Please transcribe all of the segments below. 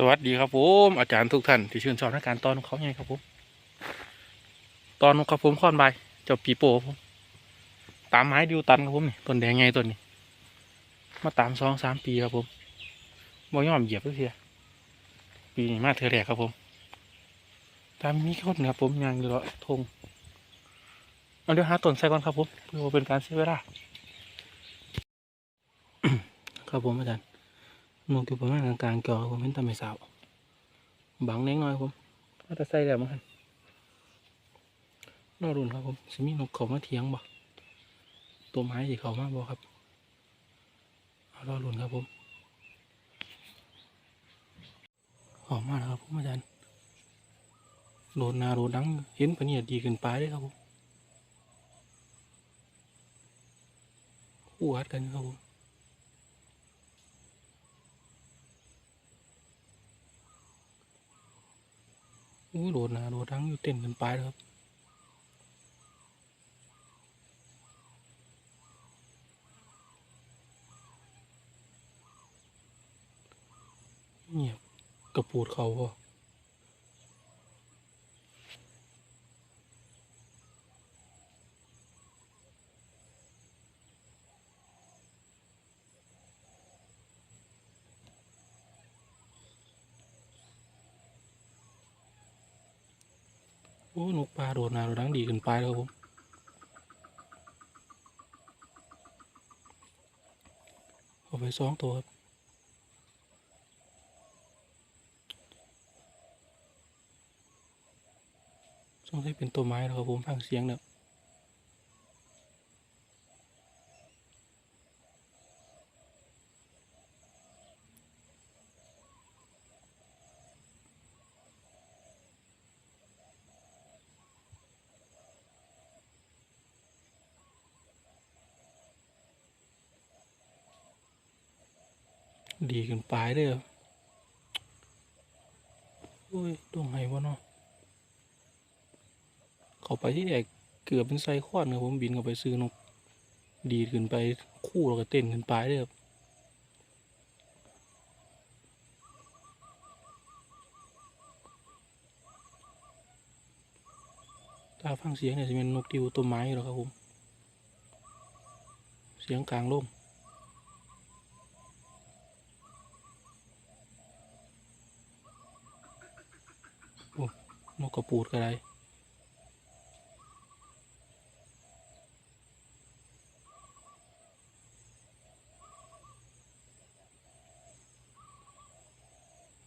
สวัสดีครับผมอาจารย์ทุกท่านที่ชื่นชอบในการตอนของเขาไงครับผมตอนของครับผมค่อนใบเจ้าปีโป้ผมตามไม้ดิวตันครับผมนี่ต้นแดงไงต้นนี้มาตามสองสามปีครับผมบ่ยอมเหยียบเลยเสียปีนี้มาเธอแรกครับผม ตามนี้คนครับผมยังอยู่เลาะทงเอาเดี๋ยวหาต้นใส่ก่อนครับผมเพื่อว่าเป็นการเสียเวลาครับผมอาจารย์ มองอยู่ประมาณกลางๆจอผมเห็นแตาไม่สาวบังเล็กน้อยผมอาจะใส่แล้วมั้งครับรอรุนครับผมสิมีนกเขามาเทียงบ่ตัวไม้สิเขามาบ่ครับเอารอรุนครับผมหอมมากครับผมอาจารย์โดหนาโหลดดังเห็นปะเนี่ยดีเกินไปเลยครับผมคู่อัดกันครับผม อู้โดดนะโดดทั้งอยู่เต้นกันไปล้วครับเงียบกระปูดเขาพอโอ้นกปลาโดนดังดีกันไปแล้วครับผมเอาไปสองตัวครับสงสัยเป็นตัวไม้แล้วครับผมฟังเสียงเนี่ย ดีกันไปเลยครับโอ้ยดวงไห้วะเนาะเขาไปที่แรกเกือบเป็นไซคอนครับผมบินเข้าไปซื้อนก ดีขึ้นไปคู่แล้วก็เต้นขึ้นไปเลยครับตาฟังเสียงเนี่ยจะเป็นนกติวต้นไม้หรอกครับผม เสียงกลางลม นกกระปูดก็ได้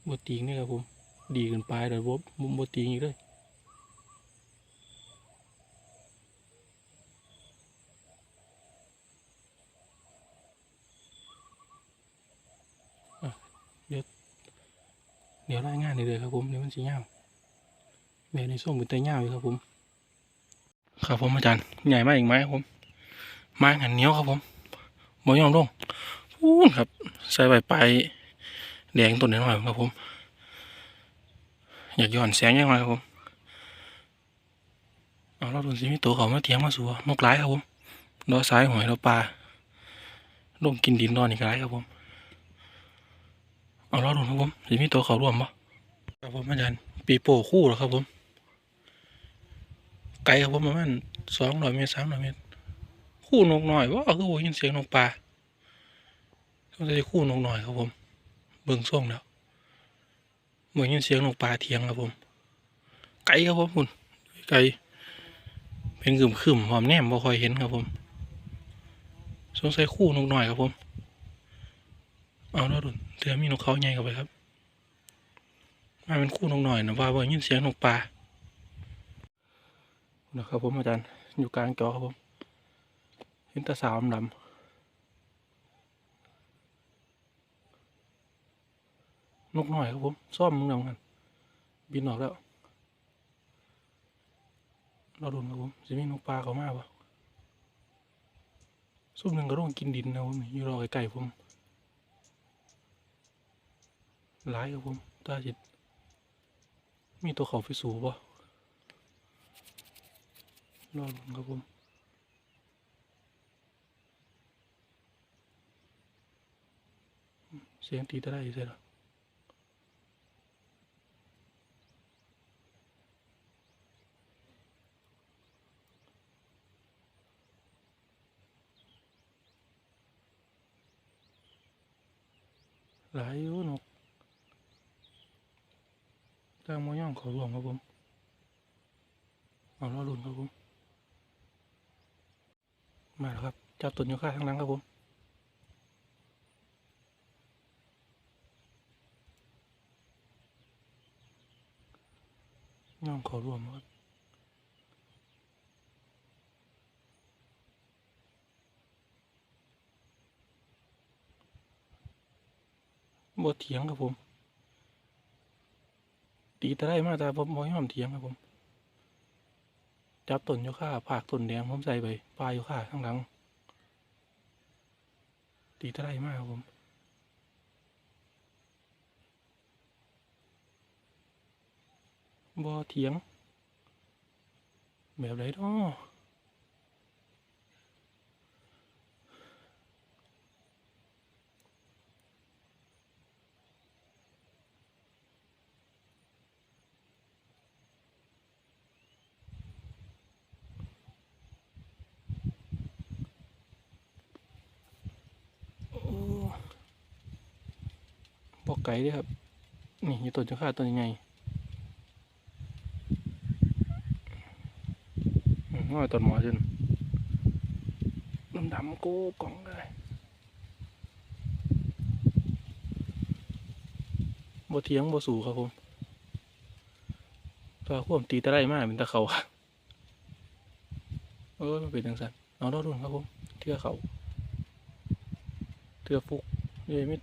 บตีงนี่ครับผม ดีเกินไปเดี๋ยวบบบบตีงอีกเลยอะเดี๋ยวเดี๋ยวรายงานเลยครับผมเดี๋ยวมันจะยาว แม่ในส้มเป็นตะเง่าอยู่ครับผม ครับผมอาจารย์ใหญ่มากอีกไหมครับผมไม้หันเหนียวครับผมบ่ยอมลงพูนครับ ใส่ใบไปลายแดงต้นนิดหน่อยครับผม อยากย้อนแสงยังไงครับผมเอาเราดูสิมีตัวเขามาเทียงมาสัวนกร้ครับผมดอซ้ายหอยเราปลาลงกินดินนอนอีกร้ครับผมเอาเราดูครับผมสิมีตัวเขาร่วมปะครับผมอาจารย์ปีโป้คู่เหรอครับผม ไกลครับผมประมาณสองร้อยเมตรสามร้อยเมตร คู่นกหน่อยว่าคือโอ้ยินเสียงนกปลาต้องจะคู่นกหน่อยครับผม เบิ่งส่วงแล้วเหมือนยินเสียงนกปลาเทียงครับผม ไกลครับผมคุณไกลเป็นกึ่มขึ้มหอมแนมบ่ค่อยเห็นครับผมสงสัยคู่นกหน่อยครับผม เอาแล้วดุนเดี๋ยวมีนกเขาใหญ่เข้าไปครับมาเป็นคู่นกหน่อยนะว่าบ่ยินเสียงนกปลา นะครับผมอาจารย์อยู่กลางจอครับผมเห็นตาสาวดำนกหน่อยครับผมซ่อมมึงดำกันบินออกแล้วเราโดนครับผมจะมีนกปลาเขามากปะซุ่มหนึ่งก็ต้องกินดินนะผมอยู่รอไก่ผมหลายครับผมตาจิตมีตัวเขาไฟสูบปะ รอบครับผมเสียงตีตะได้ใช่หรอหลายอยู่นกตั้งมอย่องขอหลวงครับผมเอาล่อหลุนครับผม มาแล้วครับ เจับตุนอยู่ข้างทางหลังครับผมย่องขารวมครับบ่เถียงครับผม ตีตะได้มาแต่ผมบ่ยอมเถียงครับผม จับต้นยูคาผากต้นแดงผมใส่ไปปลายยูคาข้างหลัง ตีตะได้มากครับผมบ่เถียง แบบไรเนาะโอ้บอก ไก่ด้วยครับ นี่อยู่ต้นจะฆ่าต้นยังไงอืมว่าต้นหมอจนดำดำๆก้กล่องได้บ่เทียงบ่สู่ครับผมตัวควมตีตะไลมากเป็นตะเขาเออมันเป็นจังสันเอาดอรุ่นครับผมเทือเขาเทือฟุกนี่ไม่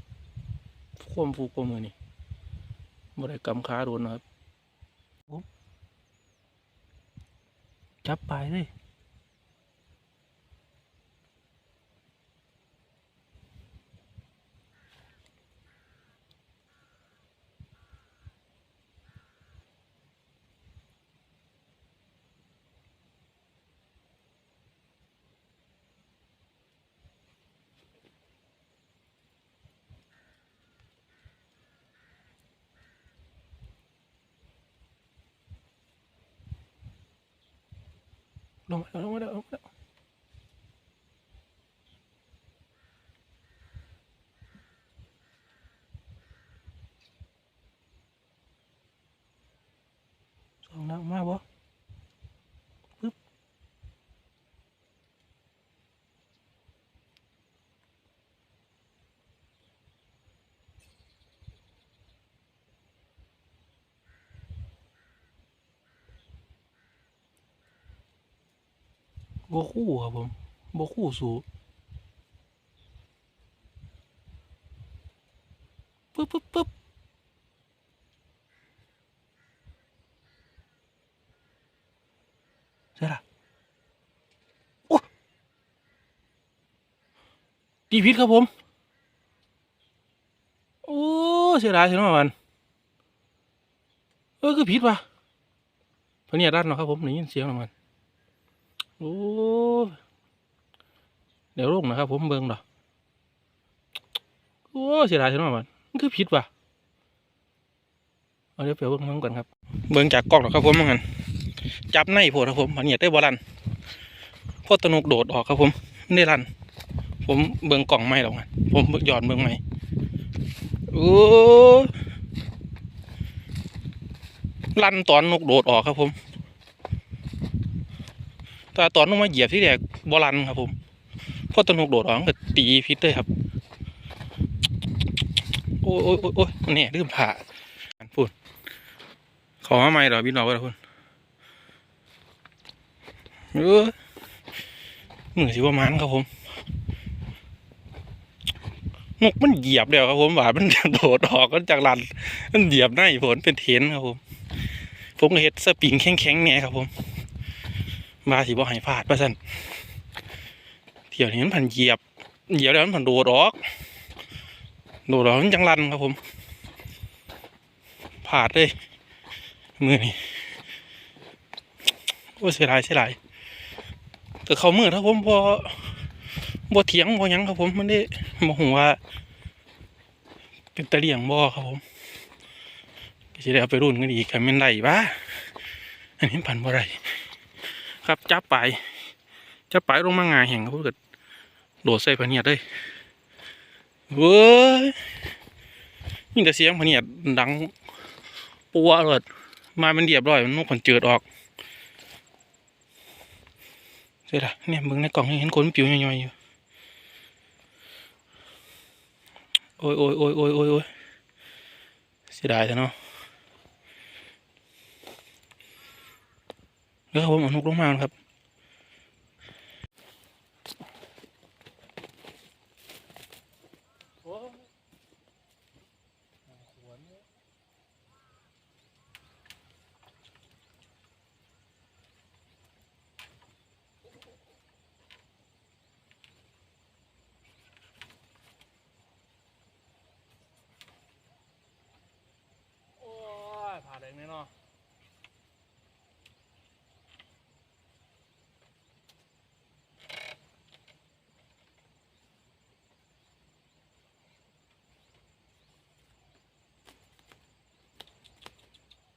ควมฟูกกว่ามือนี่บริกรรมค้าโดนนะครับจับปเลย ลงมาแล้วลงมาแล้วลงมาแล้วสองนักมาบ่ปึ๊บ บ่คู่ครับผมบ่คู่สูปึ๊บปึ๊บปึ๊บใช่ละโอ้ตีพิษครับผม โอ้เสียดายเสียน้อยมันเออคือพิษว่ะพะเนี่ยด้านเนาะครับผมได้ยินเสียงของมัน โอ้เดี๋ยวลงนะครับ ผมเบิ่งดอโอ้เสียดายใช่ไหมมันมันคือผิดว่ะเอาเดี๋ยวไปเบิ่งมันก่อนครับ เบิ่งจากกล้องหรอกครับผมมันกันจับในโพดครับผมมันเหยียดได้บอลันโพดตนุกโดดออกครับผมไม่ได้รัน ผมเบิ่งกล่องไม่หรอกมันผมหย่อนเบิ่งไม่โอ้ลันตอนนกโดดออกครับผม แต่ตอนลงมาเหยียบที่แรกบอลันครับผมเพราะตะนุกโดดออกมันก็ตีพิษเลยครับ โอ้ยโอ้ยโอ้ยเนี่ยลืมผ่าพูดขอมาใหม่เหรอบินเราไปแล้วคุณเออมือสิว่ามันครับผมนกมันเหยียบเดียวครับผมว่ามันโดดออกก็จากลันมันเหยียบหน้าผลเป็นเทนครับผมผมเฮ็ดสปริงแข็งๆเนี่ยครับผม มาสิบ่ให้พลาดว่าซั่นเที่ยวนี้มันผันเหยียบ เหยียบแล้วมันผันโดดออก โดดออกมันจังรันครับผมพลาดเลยมือนี่โอ้เสียดายเสียดายแต่เขามือถ้าผมพอบ่เถียงบ่ยังครับผมมันได้บ่ฮู้ว่า เป็นตะเลียงบ่ครับผมก็สิได้เอาไปรุ่นกันอีกคันแม่นได้บ้าอันนี้ผันบ่ได้ ครับจับไปจับไปลงมางาแห่งครับเกิดโดดใส่พเนียดเลยเว้ยมีแต่เสียงพเนียดดังปัวเลยมามันเรียบร้อยมันนกผนเจิดออกเสร็จละเนี่ยมึงในกล่องเห็นขนปิวย่อยๆอยู่โอ้ยโอ้ยโอ้ยโอ้ยโอ้ยโอ้ยเสียดายแต่เนาะ แล้วครับผมเอานกลงมาครับโอ้ยผ่าแดงแน่นอน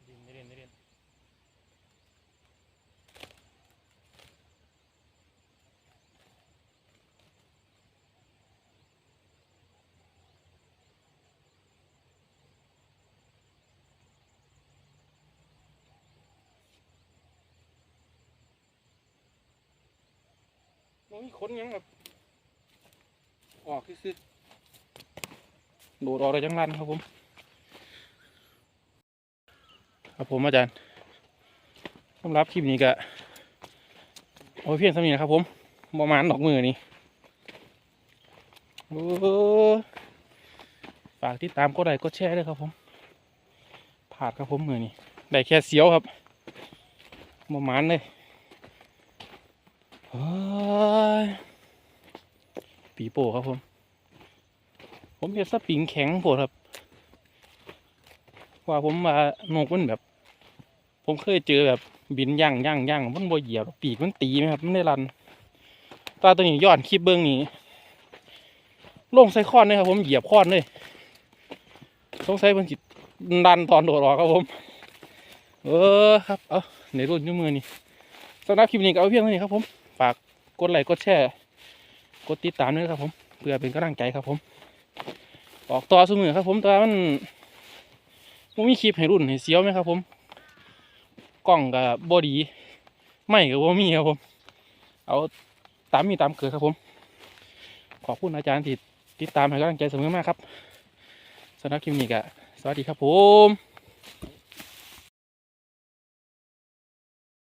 ดินดินดิน มันมีขนยังแบบออกคือๆโดดออกเลยจังรันครับผม ครับผมอาจารย์สำหรับคลิปนี้ก็โอ้ยเพียงสำนีนะครับผมประมาณดอกมือนี่โอ้ฝากติดตามกดไลค์กดแชร์ด้วยครับผมผาดครับผมมือนี่ได้แค่เสียวครับประมาณเลย ปีโป้ครับผม ผมเห็นสปริงแข็งโผดครับว่าผมว่านกมันแบบ ผมเคยเจอแบบบินย่างย่างย่างมันบ่เหยียบปีกมันตีไหมครับมันได้รันตาตัวนี้ย้อนคลิปเบิ้องนี่ลงใส่ค้อนเลยครับผมเหยียบค้อนเลยสงสัยมันจิตดันตอนโดดออกครับผม เออครับ เอาในรุ่นนิ้วมือนี่สำหรับคลิปนี้ก็เอาเพียงเท่านี้ครับผม กดไลค์กดแชร์กดติดตามด้วยครับ ผม เพื่อเป็นกำลังใจครับ ผม ออกต่อสมือครับ ผมแต่ว่ามันมมีคลิปให้รุ่นให้เสียวไหมครับ ผมกล้องกับบอดีไม่กับว่ามีครับผม เอาตามมีตามเกิดครับผม ขอบคุณอาจารย์ที่ติดตามให้กำลังใจเสมอมากครับสำหรับคลิปนี้ก็สวัสดีครับผม